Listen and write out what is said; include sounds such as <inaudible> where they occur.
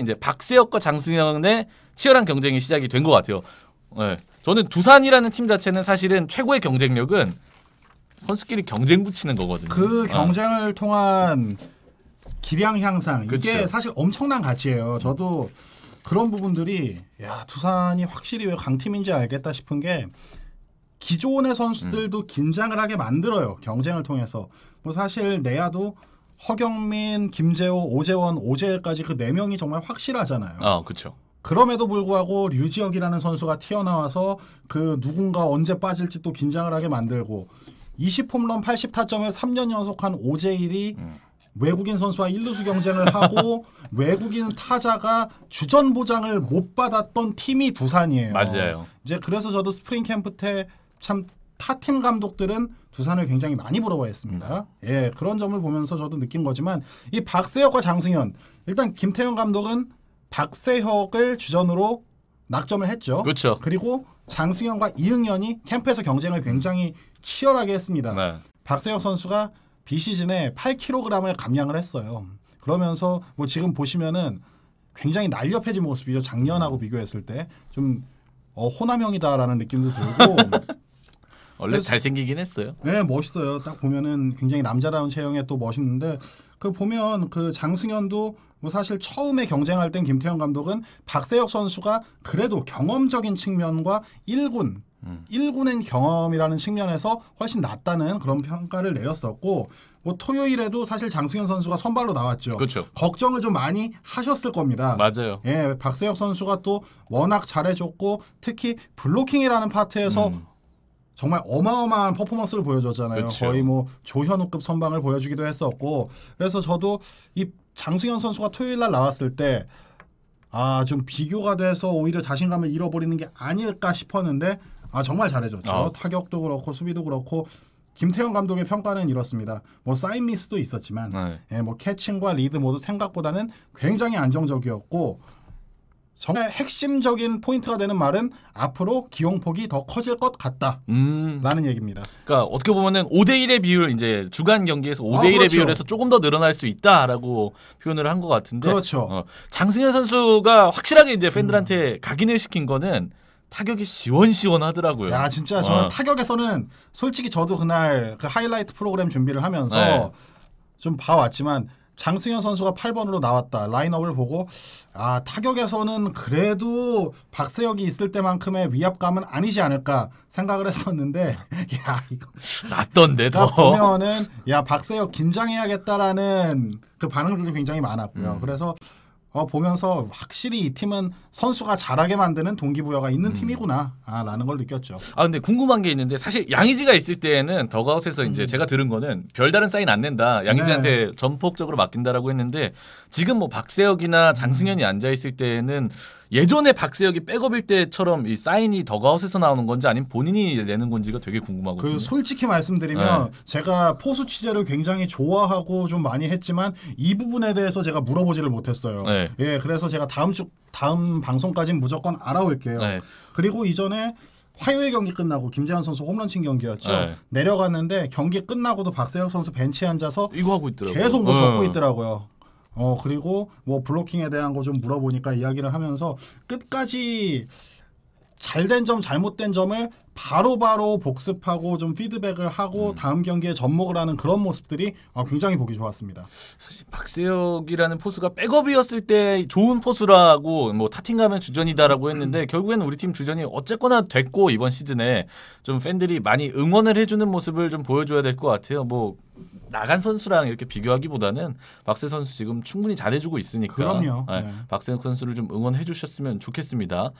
이제 박세혁과 장승현의 치열한 경쟁이 시작이 된 것 같아요. 네. 저는 두산이라는 팀 자체는 사실은 최고의 경쟁력은 선수끼리 경쟁 붙이는 거거든요. 그 어. 경쟁을 통한 기량 향상 이게 그쵸. 사실 엄청난 가치예요. 저도 그런 부분들이 야 두산이 확실히 왜 강팀인지 알겠다 싶은 게 기존의 선수들도 음. 긴장을 하게 만들어요. 경쟁을 통해서 뭐 사실 내야도 허경민, 김재호, 오재원, 오재일까지 그 네 명이 정말 확실하잖아요. 아, 그렇죠. 그럼에도 불구하고 류지혁이라는 선수가 튀어나와서 그 누군가 언제 빠질지 또 긴장을 하게 만들고 20홈런 80타점을 3년 연속한 오재일이 음. 외국인 선수와 1루수 경쟁을 하고 <laughs> 외국인 타자가 주전 보장을 못 받았던 팀이 두산이에요. 맞아요. 이제 그래서 저도 스프링 캠프 때 참 타팀 감독들은 두산을 굉장히 많이 부러워했습니다. 예, 그런 점을 보면서 저도 느낀 거지만 이 박세혁과 장승현 일단 김태형 감독은 박세혁을 주전으로 낙점을 했죠. 그렇죠. 그리고 장승현과 이응현이 캠프에서 경쟁을 굉장히 치열하게 했습니다. 네. 박세혁 선수가 비시즌에 8kg을 감량을 했어요. 그러면서 뭐 지금 보시면은 굉장히 날렵해진 모습이죠. 작년하고 비교했을 때 좀 어, 호남형이다라는 느낌도 들고 <laughs> 원래 잘생기긴 했어요. 네 멋있어요. 딱 보면은 굉장히 남자다운 체형에 또 멋있는데 그 보면 그 장승현도 뭐 사실 처음에 경쟁할 땐 김태형 감독은 박세혁 선수가 그래도 경험적인 측면과 1군 음. 1군의 경험이라는 측면에서 훨씬 낫다는 그런 평가를 내렸었고 뭐 토요일에도 사실 장승현 선수가 선발로 나왔죠. 그렇죠. 걱정을 좀 많이 하셨을 겁니다. 맞아요. 예, 박세혁 선수가 또 워낙 잘해줬고 특히 블로킹이라는 파트에서 음. 정말 어마어마한 퍼포먼스를 보여줬잖아요. 그쵸. 거의 뭐 조현우급 선방을 보여주기도 했었고 그래서 저도 이 장승현 선수가 토요일 날 나왔을 때 아, 좀 비교가 돼서 오히려 자신감을 잃어버리는 게 아닐까 싶었는데 아, 정말 잘해줬죠. 아. 타격도 그렇고 수비도 그렇고 김태형 감독의 평가는 이렇습니다. 뭐 사인 미스도 있었지만 네. 예, 뭐 캐칭과 리드 모두 생각보다는 굉장히 안정적이었고 정말 핵심적인 포인트가 되는 말은 앞으로 기용폭이 더 커질 것 같다라는 음. 얘기입니다. 그러니까 어떻게 보면은 5대 1의 비율 이제 주간 경기에서 5대 아, 1의 그렇죠. 비율에서 조금 더 늘어날 수 있다라고 표현을 한 것 같은데 그렇죠. 어, 장승현 선수가 확실하게 이제 음. 팬들한테 각인을 시킨 거는 타격이 시원시원하더라고요. 야 진짜 저는 어. 타격에서는 솔직히 저도 그날 그 하이라이트 프로그램 준비를 하면서 네. 좀 봐왔지만 장승현 선수가 8번으로 나왔다 라인업을 보고 아 타격에서는 그래도 박세혁이 있을 때만큼의 위압감은 아니지 않을까 생각을 했었는데 <laughs> 야 이거 낫던데 더. 딱 보면은 야 박세혁 긴장해야겠다라는 그 반응들이 굉장히 많았고요. 음. 그래서 어, 보면서 확실히 이 팀은 선수가 잘하게 만드는 동기부여가 있는 음. 팀이구나 아, 라는 걸 느꼈죠. 아 근데 궁금한 게 있는데 사실 양의지가 있을 때는 더가웃에서 음. 이제 제가 들은 거는 별다른 사인 안 낸다. 양의지한테 네. 전폭적으로 맡긴다라고 했는데 지금 뭐 박세혁이나 장승현이 앉아 있을 때는 예전에 박세혁이 백업일 때처럼 이 사인이 더가웃에서 나오는 건지 아니면 본인이 내는 건지가 되게 궁금하거든요. 그 솔직히 말씀드리면 네. 제가 포수 취재를 굉장히 좋아하고 좀 많이 했지만 이 부분에 대해서 제가 물어보지를 못했어요. 네. 예, 그래서 제가 다음 주 다음 방송까지는 무조건 알아올게요. 네. 그리고 이전에 화요일 경기 끝나고 김재환 선수 홈런 친 경기였죠. 네. 내려갔는데 경기 끝나고도 박세혁 선수 벤치에 앉아서 이거 하고 있더라고요. 계속 뭐 어. 적고 있더라고요. 어 그리고 뭐 블로킹에 대한 거 좀 물어보니까 이야기를 하면서 끝까지 잘된 점 잘못된 점을 바로 바로 복습하고 좀 피드백을 하고 음. 다음 경기에 접목을 하는 그런 모습들이 어, 굉장히 보기 좋았습니다. 사실 박세혁이라는 포수가 백업이었을 때 좋은 포수라고 뭐 타팀 가면 주전이다라고 했는데 결국에는 우리 팀 주전이 어쨌거나 됐고 이번 시즌에 좀 팬들이 많이 응원을 해주는 모습을 좀 보여줘야 될 것 같아요. 뭐 나간 선수랑 이렇게 비교하기보다는 박세 선수 지금 충분히 잘해주고 있으니까 그럼요. 네, 네. 박세혁 선수를 좀 응원해 주셨으면 좋겠습니다.